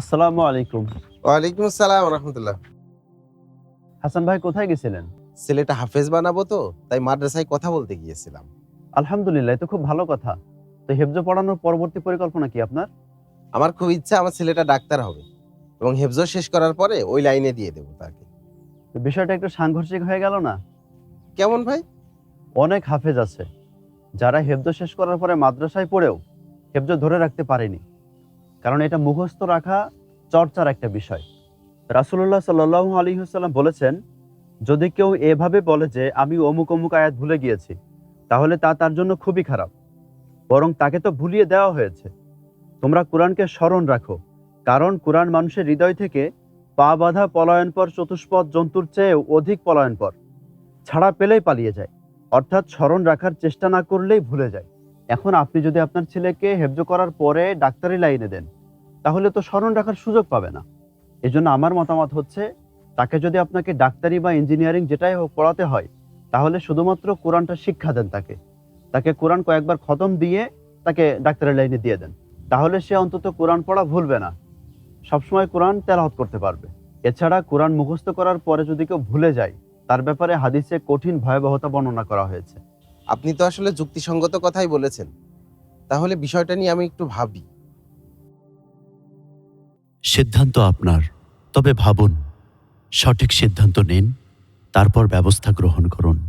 আসসালামু আলাইকুম। ওয়ালাইকুম আসসালাম রহমতুল্লাহ। হাসান ভাই কোথায় গেছিলেন? ছেলেটা হাফেজ বানাবো তো তাই মাদ্রাসায় কথা বলতে গিয়েছিলাম। আলহামদুলিল্লাহ এ তো খুব ভালো কথা। তো হেফজো পড়ানোর পরবর্তী পরিকল্পনা কি আপনার? আমার খুব ইচ্ছা আমার ছেলেটা ডাক্তার হবে এবং হেফজ শেষ করার পরে ওই লাইনে দিয়ে দেবো তাকে। তো বিষয়টা একটু সাংঘর্ষিক হয়ে গেল না? কেমন ভাই? অনেক হাফেজ আছে যারা হেফজো শেষ করার পরে মাদ্রাসায় পড়েও হেফজো ধরে রাখতে পারেনি। কারণ এটা মুখস্থ রাখা চর্চার একটা বিষয়। রাসুল্লাহ সাল্লাহ আলী সাল্লাম বলেছেন, যদি কেউ এভাবে বলে যে, আমি অমুক অমুক আয়াত ভুলে গিয়েছি, তাহলে তা তার জন্য খুবই খারাপ। বরং তাকে তো ভুলিয়ে দেওয়া হয়েছে। তোমরা কোরআনকে স্মরণ রাখো। কারণ কোরআন মানুষের হৃদয় থেকে পা বাঁধা পলায়নপর চতুষ্পদ জন্তুর চেয়েও অধিক পলায়নপর। ছাড়া পেলেই পালিয়ে যায়। অর্থাৎ স্মরণ রাখার চেষ্টা না করলেই ভুলে যায়। এখন আপনি যদি আপনার ছেলেকে হেফজ করার পরে ডাক্তারি লাইনে দেন তাহলে তো স্মরণ রাখার সুযোগ পাবে না। এই জন্য আমার মতামত হচ্ছে, তাকে যদি আপনাকে ডাক্তারি বা ইঞ্জিনিয়ারিং যেটাই হোক পড়াতে হয়, তাহলে শুধুমাত্র কোরআনটা শিক্ষা দেন তাকে। তাকে কোরআন কয়েকবার খতম দিয়ে তাকে ডাক্তারের লাইনে দিয়ে দেন। তাহলে সে অন্তত কোরআন পড়া ভুলবে না। সবসময় কোরআন তেলাওয়াত করতে পারবে। এছাড়া কোরআন মুখস্থ করার পরে যদি কেউ ভুলে যায়, তার ব্যাপারে হাদিসে কঠিন ভয়াবহতা বর্ণনা করা হয়েছে। আপনি তো আসলে যুক্তিসঙ্গত কথাই বলেছেন। তাহলে বিষয়টা নিয়ে আমি একটু ভাবি। সিদ্ধান্ত আপনার। তবে ভাবুন সঠিক সিদ্ধান্ত নিন তারপর ব্যবস্থা গ্রহণ করুন।